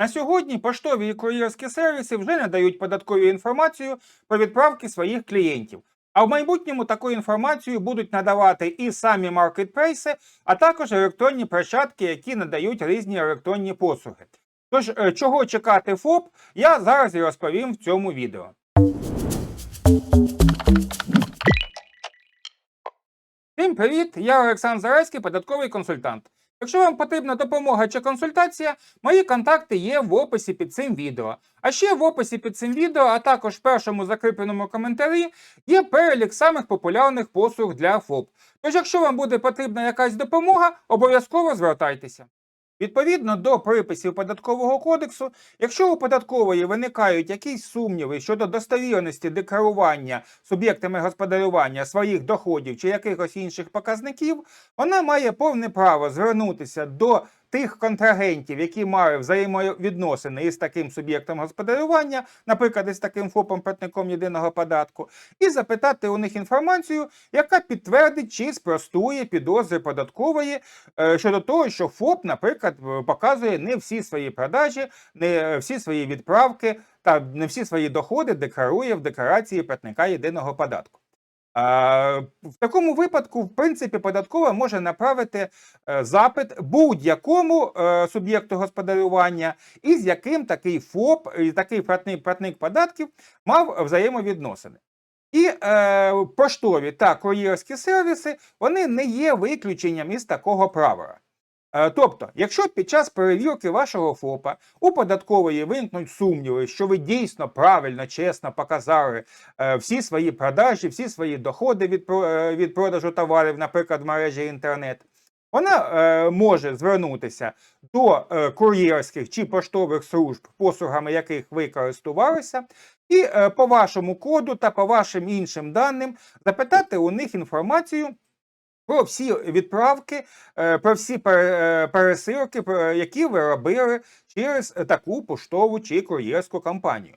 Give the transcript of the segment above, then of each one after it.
На сьогодні поштові і кур'єрські сервіси вже надають податкову інформацію про відправки своїх клієнтів. А в майбутньому таку інформацію будуть надавати і самі маркетплейси, а також електронні площадки, які надають різні електронні послуги. Тож, е, чого чекати ФОП, я зараз і розповім в цьому відео. Всім привіт! Я Олександр Зарайський, податковий консультант. Якщо вам потрібна допомога чи консультація, мої контакти є в описі під цим відео. А ще в описі під цим відео, а також в першому закріпленому коментарі, є перелік самих популярних послуг для ФОП. Тож, якщо вам буде потрібна якась допомога, обов'язково звертайтеся. Відповідно до приписів податкового кодексу, якщо у податкової виникають якісь сумніви щодо достовірності декларування суб'єктами господарювання своїх доходів чи якихось інших показників, вона має повне право звернутися до тих контрагентів, які мають взаємовідносини із таким суб'єктом господарювання, наприклад, із таким ФОПом платником єдиного податку, і запитати у них інформацію, яка підтвердить чи спростує підозри податкової е, щодо того, що ФОП, наприклад, е, показує не всі свої продажі, не всі свої відправки та не всі свої доходи декларує в декларації платника єдиного податку. В такому випадку, в принципі, податкова може направити е, запит будь-якому е, суб'єкту господарювання, із яким такий ФОП, такий платник, платник податків мав взаємовідносини. І е, поштові та кур'єрські сервіси вони не є виключенням із такого правила. Е, Тобто, якщо під час перевірки вашого ФОПа у податкової виникнуть сумніви, що ви дійсно правильно, чесно показали е, всі свої продажі, всі свої доходи від, е, від продажу товарів, наприклад, в мережі інтернет, вона може звернутися до кур'єрських чи поштових служб, послугами яких ви користувалися, і по вашому коду та по вашим іншим даним запитати у них інформацію про всі відправки, е, про всі е, пересилки, про які ви робили через е, таку поштову чи кур'єрську компанію.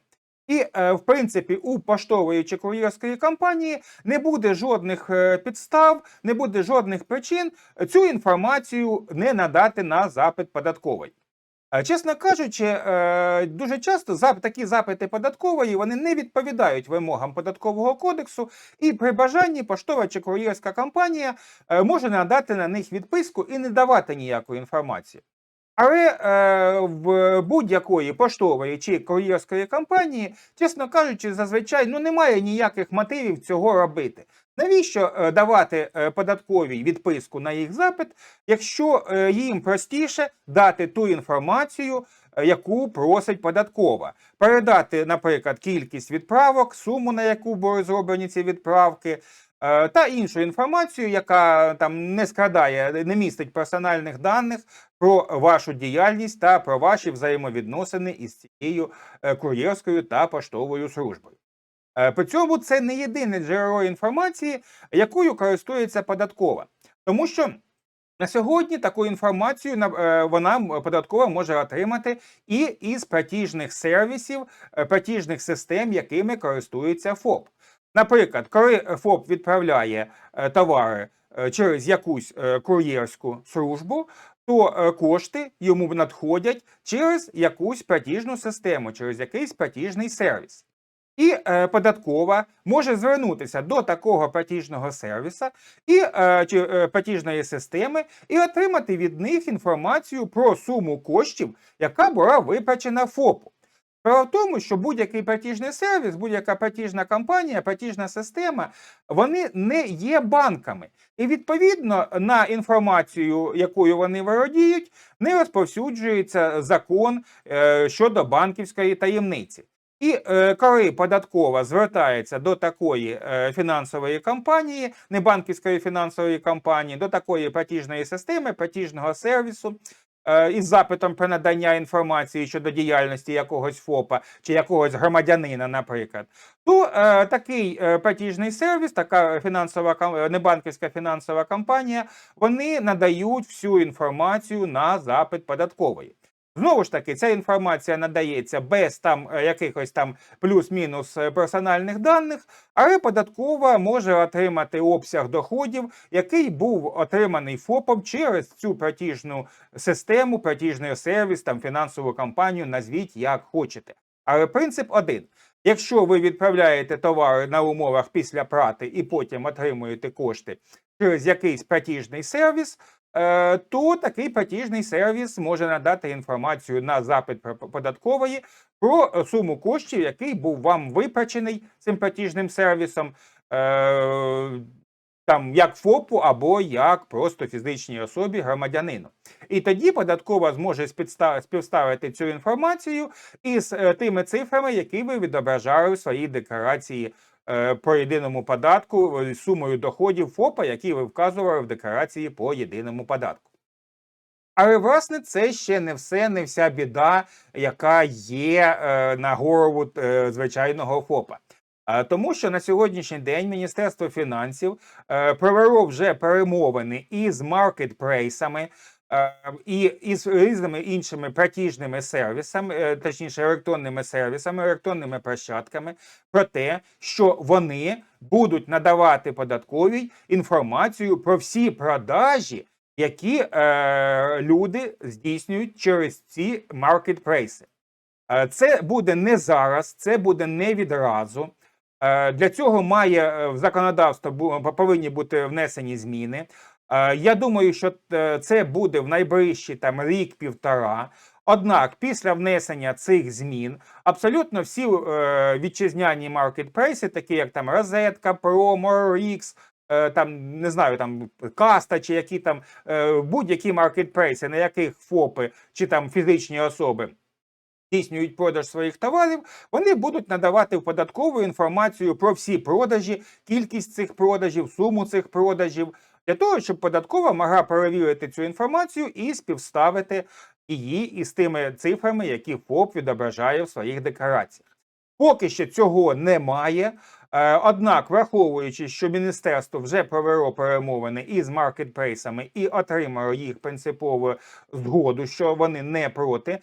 І, е, в принципі, у поштової чи кур'єрської компанії не буде жодних е, підстав, не буде жодних причин цю інформацію не надати на запит податковий. Е, Чесно кажучи, е, дуже часто такі запити податкової вони не відповідають вимогам податкового кодексу, і при бажанні поштова чи кур'єрська компанія е, може надати на них відписку і не давати ніякої інформації. Але е, в будь-якої поштової чи кур'єрської компанії, чесно кажучи, зазвичай ну, немає ніяких мотивів цього робити. Навіщо е, давати е, податковій відписку на їх запит, якщо е, їм простіше дати ту інформацію, яку просить податкова, передати, наприклад, кількість відправок, суму, на яку були зроблені ці відправки, та іншу інформацію, яка там не складає, не містить персональних даних про вашу діяльність та про ваші взаємовідносини із цією е, кур'єрською та поштовою службою. Е, При цьому це не єдине джерело інформації, якою користується податкова, тому що на сьогодні таку інформацію на- е, вона податкова може отримати і із платіжних сервісів, е, платіжних систем, якими користується ФОП. Наприклад, коли ФОП відправляє е, товари е, через якусь е, кур'єрську службу, то кошти йому надходять через якусь платіжну систему, через якийсь платіжний сервіс. І е, податкова може звернутися до такого платіжного сервіса і е, платіжної системи і отримати від них інформацію про суму коштів, яка була виплачена ФОПу. Справа в тому, що будь-який платіжний сервіс, будь-яка платіжна компанія, платіжна система, вони не є банками. І відповідно на інформацію, якою вони володіють, не розповсюджується закон е, щодо банківської таємниці. І е, коли податкова звертається до такої е, фінансової компанії, не банківської фінансової компанії, до такої платіжної системи, платіжного сервісу. Е, Із запитом про надання інформації щодо діяльності якогось ФОПа чи якогось громадянина, наприклад, то е, такий е, платіжний сервіс, така фінансова е, небанківська фінансова компанія, вони надають всю інформацію на запит податкової. Знову ж таки, ця інформація надається без там е, якихось там плюс-мінус е, персональних даних, але податкова може отримати обсяг доходів, який був отриманий ФОПом через цю платіжну систему, платіжний сервіс, там фінансову компанію, назвіть як хочете. Але принцип один. Якщо ви відправляєте товари на умовах після прати і потім отримуєте кошти через якийсь платіжний сервіс, то такий платіжний сервіс може надати інформацію на запит податкової про е, суму коштів, який був вам виплачений цим платіжним сервісом. е, Там як ФОПу або як просто фізичній особі громадянину. І тоді податкова зможе співставити цю інформацію із е, тими цифрами, які ви відображали в своїй декларації е, по єдиному податку, е, сумою доходів ФОПа, які ви вказували в декларації по єдиному податку. Але власне це ще не все, не вся біда, яка є е, на голову е, звичайного ФОПа. Тому що на сьогоднішній день Міністерство фінансів е, провело вже перемовини із маркетплейсами е, і із різними іншими платіжними сервісами, е, точніше електронними сервісами, електронними площадками, про те, що вони будуть надавати податковій інформацію про всі продажі, які е, люди здійснюють через ці маркетплейси. Е, Це буде не зараз, це буде не відразу. Е, Для цього має в законодавство повинні бути внесені зміни. Е, Я думаю, що е, це буде в найближчі там рік-півтора. Однак, після внесення цих змін абсолютно всі е, вітчизняні маркетплейси, такі як там Розетка, Promo, Rix, е, там не знаю, там Каста чи які там е, будь-які маркетплейси, на яких ФОПи чи там фізичні особи здійснюють продаж своїх товарів, вони будуть надавати податкову інформацію про всі продажі, кількість цих продажів, суму цих продажів, для того, щоб податкова могла перевірити цю інформацію і співставити її із тими цифрами, які ФОП відображає в своїх деклараціях. Поки що цього немає. Е, Однак, враховуючи, що міністерство вже провело перемовини із маркетплейсами і отримало їх принципову згоду, що вони не проти.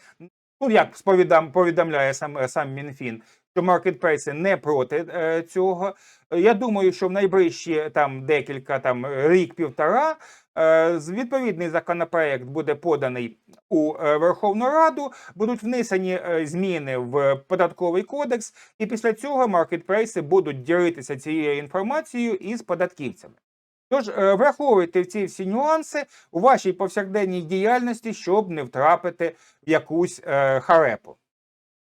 Ну як сповідам повідомляє сам сам Мінфін, що маркетплейси не проти е, цього. Я думаю, що в найближчі там декілька там рік-півтора е, відповідний законопроект буде поданий у е, Верховну Раду, будуть внесені е, зміни в податковий кодекс, і після цього маркетплейси будуть ділитися цією інформацією із податківцями. Тож е, враховуйте ці всі нюанси у вашій повсякденній діяльності, щоб не втрапити в якусь е, харепу.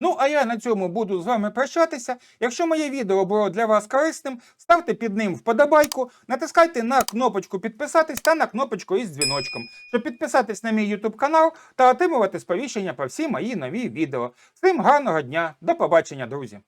Ну, а я на цьому буду з вами прощатися. Якщо моє відео було для вас корисним, ставте під ним вподобайку, натискайте на кнопочку підписатись та на кнопочку із дзвіночком, щоб підписатись на мій YouTube канал та отримувати сповіщення про всі мої нові відео. Всім гарного дня, до побачення, друзі!